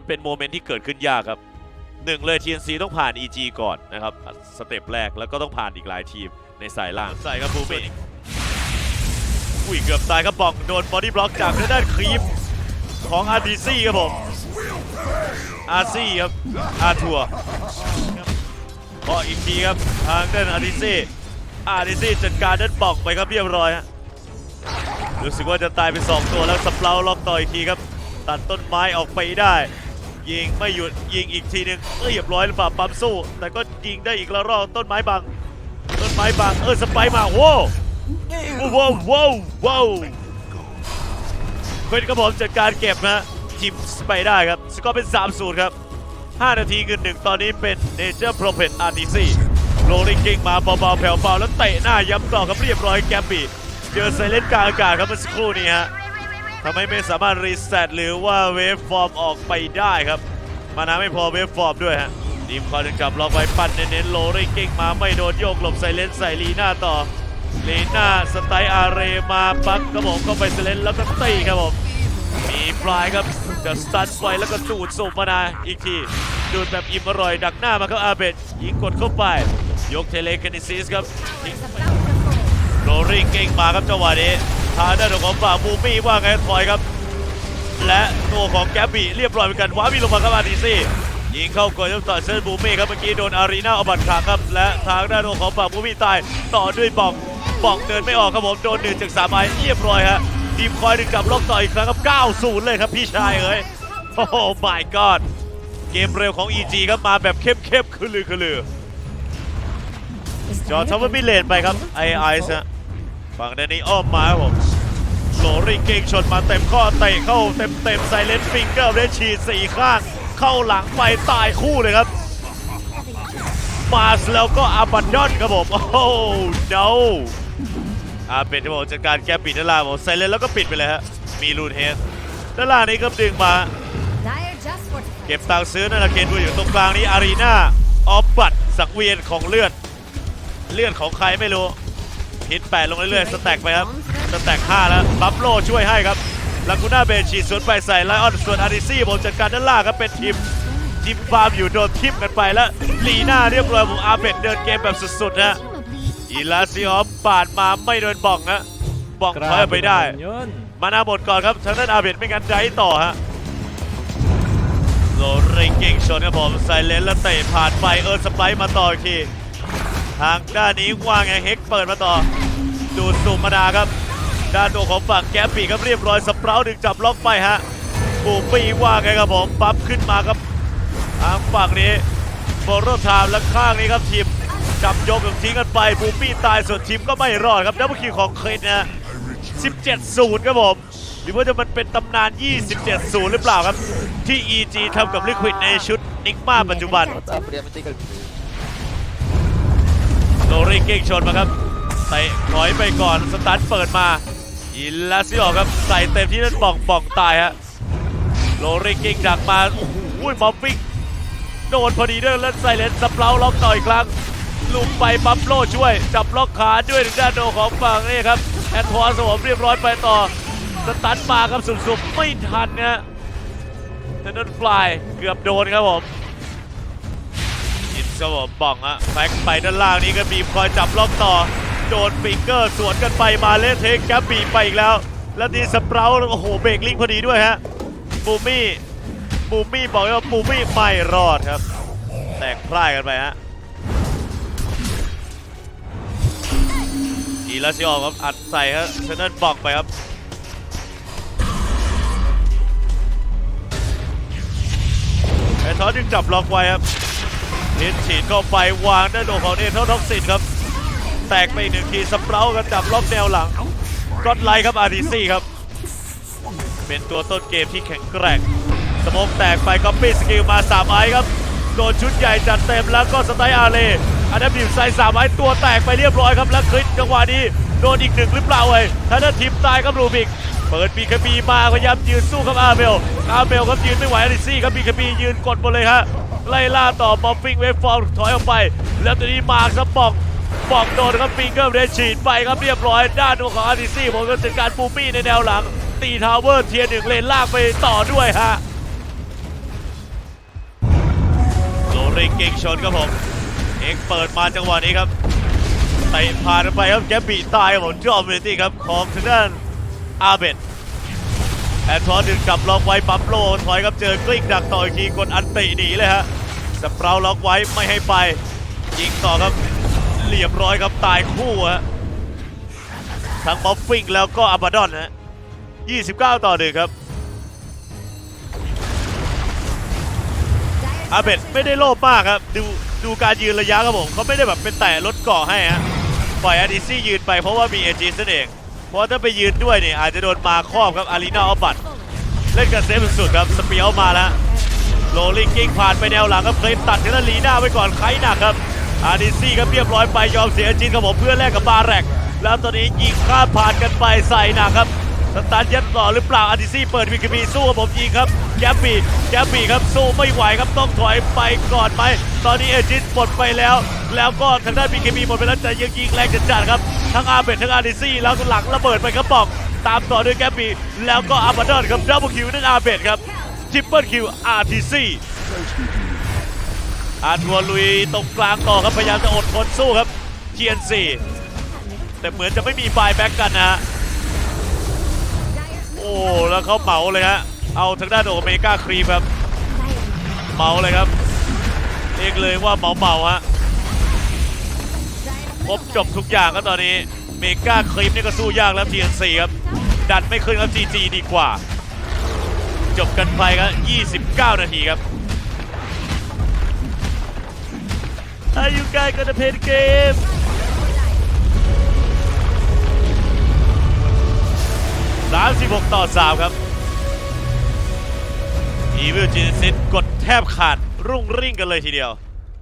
มันเป็นโมเมนต์ที่เกิดขึ้นยากครับหนึ่งเลย TNC ต้องผ่าน EG ก่อนนะครับ สเต็ปแรกแล้วก็ต้องผ่านอีกหลายทีมในสายล่างใส่ครับบูเมอุ้ยเกือบตายครับบองโดนบอดี้บล็อกจากทางด้านครีมของ RTC ครับผม RC ครับอาทัวพออีกทีครับทางด้าน RTC RTC จัดการด้านบองไปครับเรียบร้อยฮะรู้สึกว่าจะตายไปสองตัวแล้วสเปราล็อกต่ออีกทีครับ ตัดต้นไม้ออกไปได้ ยิงไม่หยุดยิงอีกทีหนึงเอ้ยเรียบร้อยหรือเปล่าปั๊มสู้ แต่ก็ยิงได้อีกละรอบต้นไม้บัง ต้นไม้บังเออสไปมาโว้วว้าวว้าวว้าวเป็นกระผมจัดการเก็บนะทีมสไปได้ครับสกอร์เป็น3 0ครับ 5 นาทีเงินหนึ่งตอนนี้เป็นเนเจอร์โปรเพตอาร์ติซีโรลิงกิ้งมาเบาๆแผ่วเบาแล้วเตะหน้าย้ำต่อครับเรียบร้อยแกมบี้เจอไซเลนกลางอากาศครับเมื่อสักครู่นี้ฮะ ทำให้ไม่สามารถรีเซ็ตหรือว่าเวฟฟอร์มออกไปได้ครับ มานาไม่พอเวฟฟอร์มด้วยฮะทีมคอยถึงจับล็อกไว้ปั้นเน้นๆโลริงกิ้งมาไม่โดนโยกหลบไซเลนใส่ลีน่าต่อลีน่าสไตล์อาเรมาปักกระบอกเข้าไปไซเลนแล้วก็ตีครับผมมีปลายครับจะสตันไว้แล้วก็ดูดสูบมานาอีกทีดูดแบบอิ่มอร่อยดักหน้ามาครับอาเบดยิงกดเข้าไป ยกเทเลคานิซิสครับโรริงเก่งมาครับจังหวะนี้ ทางด้านของฝ่าบูมี่ว่าไงถอยครับ และตัวของแกบบี้เรียบร้อยเหมือนกันว้าวีลงมาครับอาร์ทีซียิงเข้ากดจนต่อเซนบูมี่ครับเมื่อกี้โดนอารีนาเอาบัตรขาครับ และทางด้านของฝ่าบูมี่ตายต่อด้วยบองบองเดินไม่ออกครับผมโดนหนึ่งจากสามไม้เรียบร้อยฮะทีมคอยดึงกลับล็อกต่ออีกครั้งครับ 9-0 เลยครับพี่ชายเอ้ยโอ้โห my god เกมเร็วของ EG ครับมาแบบเข้มๆคือลือคือลือจอทำว่ามิเลนไปครับไอไอซ์ฮะฝั่งด้านนี้อ้อมมาครับผม โหลริงเก่งชนมาเต็มข้อเตะเข้าเต็มเต็มไซเลนฟิงเกอร์ได้ฉีดสี่ข้าง เข้าหลังไปตายคู่เลยครับ มาสแล้วก็อาบันดอนครับผม โอ้โห no อาเป็นที่บอกจัดการแก้ปิดด้านล่างผมไซเลนแล้วก็ปิดไปเลยฮะ มีรูนเฮดด้านล่างนี้ครับดึงมา เก็บตังค์ซื้อนาราเคนดูอยู่ตรงกลางนี้อารีนาออฟบัตสังเวียนของเลือด เลือดของใครไม่รู้ฮิตแปดลงเรื่อยๆสแต็กไปครับ สแต็ก5แล้วบัฟโลช่วยให้ครับลากูน่าเบนฉีดสวนไปใส่ไลออนส่วนอาริซี่ผมจัดการด้านล่างครับเป็นทีมทีมฟาร์มอยู่โดนทิมกันไปแล้วลีน่าเรียบร้อยผมอาเบดเดินเกมแบบสุดๆฮะอีลาซิออฟปาดมาไม่โดนบ้องฮะบ้องถอยออกไปได้ มานาหมดก่อนครับทางด้านอาเบดไม่งั้นได้ต่อฮะโรริงเก่งชนครับผมไซเลนแล้วเตะผ่านไปเอิร์ธสไปร์มาต่ออีกทีทางด้านนี้ว่าไงเฮกเปิดมาต่อ ดูดสูบมาดาครับ ด้านตัวของฝั่งแกปปีครับเรียบร้อยสเปราดึงจับล็อกไปฮะปูปีว่าไงครับผมปั๊บขึ้นมาครับทางฝั่งนี้โบโรไทม์และข้างนี้ครับทีมจับโยกกับทิ้งกันไปปูปี้ตายส่วนทีมก็ไม่รอดครับดับเบิลคิวของเครนนะ17-0 ครับผมหรือว่าจะมันเป็นตำนาน 27-0 หรือเปล่าครับ ที่ EG ทำกับลิควิดในชุดนิกมาปัจจุบันโลริงเก่งชนมาครับเตะถอยไปก่อนสตันเปิดมา อินลาซิออกครับใส่เต็มที่นั่นป่องป่องตายฮะโลริงเก่งดักมาโอ้โหมอฟฟิกโดนพอดีด้วยแล้วไซเลนสเปราล็อกต่ออีกครั้งลุมไปบัฟโลช่วย จับล็อกขาด้วยถึงด้านโดของฝั่งนี่ครับแอดทอร์สวมเรียบร้อยไปต่อสตันมาครับสุดๆไม่ทันนะฮะทางนั้นฟลายเกือบโดนครับผมอินครับผมบ้องฮะแม็กไปด้านล่างนี้ก็บีบคอยจับล็อกต่อ โดนฟิงเกอร์สวนกันไปมาเลเทคแกปบีไปอีกแล้ว แล้วดีสเปราโอ้โหเบรกลิงพอดีด้วยฮะบูมี่บูมี่บอกว่าบูมี่ไม่รอดครับ แตกพร่ายกันไปฮะอีลาซิออครับอัดใส่ครับเชนเนนบอกไปครับไอทอสจึงจับล็อกไว้ครับเห็นฉีดเข้าไปวางด้านโดของเนเธอร์ท็อกซินครับ แตกไปอีกหนึ่งทีสเปราครับจับล็อกแนวหลังก็อดไลท์ครับอาร์ดีซี่ครับ เป็นตัวต้นเกมที่แข็งแกร่งสโมกแตกไปก็ปี้สกิลมาสามไอครับโดนชุดใหญ่จัดเต็มแล้วก็สไตล์อาร์เลอันดับดิวไซสามไอตัวแตกไปเรียบร้อยครับแล้วคลิปจังหวะนี้โดนอีกหนึ่งหรือเปล่าเว้ยถ้าด้านทีมตายครับรูบิกเปิดบีคบีมาพยายามยืนสู้ครับอาร์เบลอาร์เบลครับยืนไม่ไหวอาริซี่ครับบีคบียืนกดหมดเลยฮะไล่ล่าต่อบอฟฟิงเวฟฟอร์มถอยออกไป แล้วตัวนี้มาครับบอก บอกโดนครับฟิงเกอร์เรนฉีดไปครับเรียบร้อยด้านของอาริซี่ผมก็จัดการปูปี้ในแนวหลัง ตีทาวเวอร์เทียร์หนึ่งเลนลากไปต่อด้วยฮะริงเก่งชนครับผมเอกเปิดมาจังหวะนี้ครับเตะผ่านไปครับแกบีตายครับผมจอมเวตี้ครับของทางด้านอาเบดแอนทอนดึงกลับล็อกไว้ปั๊มโลถอยครับเจอกลิ้งดักต่ออีกทีกดอันติหนีเลยฮะสเปราล็อกไว้ไม่ให้ไปยิงต่อครับ เรียบร้อยครับตายคู่ฮะทั้งมอฟฟิงแล้วก็อับาดอนฮะ29 ต่อหนึ่งครับอาเบดไม่ได้โลภมากครับ ดูดูการยืนระยะครับผมเขาไม่ได้แบบเป็นแต่ลดเกาะให้ฮะปล่อยอาดิซี่ยืนไปเพราะว่ามีเอจีนั่นเอง เพราะถ้าไปยืนด้วยเนี่ยอาจจะโดนมาครอบครับอารีนาออบัตเล่นกันเซฟสุดๆครับสเปียวมาแล้วโรลลิงกิ้งผ่านไปแนวหลังครับเคลมตัดเทนลีน่าไว้ก่อนใครหนักครับ อาดิซี่ครับเรียบร้อยไปยอมเสียจีนครับผมเพื่อแลกกับบาแรก แล้วตอนนี้ยิงข้ามผ่านกันไปใส่หนักครับสตาร์ทยัดต่อหรือเปล่าอาดิซี่เปิดวิกบีสู้กับผมยิงครับแกบบีแกบบีครับสู้ไม่ไหวครับต้องถอยไปก่อนไหมตอนนี้เอจิสหมดไปแล้ว แล้วก็ทางด้านบีเคบีหมดไปแล้วแต่ยังยิงแรงจัดๆครับทั้งอาเบดทั้งอาดิซี่แล้วหลังระเบิดไปครับบอกตามต่อด้วยแกบบีแล้วก็อาบาดอนครับดับเบิลคิวนั่นอาเบดครับทริปเปิลคิวอาร์ทีซี อาทัวลุยตรงกลางต่อครับพยายามจะอดทนสู้ครับ TNC แต่เหมือนจะไม่มีไฟแบ็กกันนะฮะโอ้แล้วเขาเมาเลยฮะเอาทางด้านโอเมก้าครีมครับเมาเลยครับเรียกเลยว่าเมาเมาฮะครบจบทุกอย่างครับตอนนี้เมก้าครีมนี่ก็สู้ยากแล้ว TNC ครับดันไม่ขึ้นครับ GG ดีกว่า จบกันไปครับ29 นาทีครับ Are you guys gonna play the game 36ต่อสามครับอีวิลจินซิตกดแทบขาดรุ่งริ่งกันเลยทีเดียว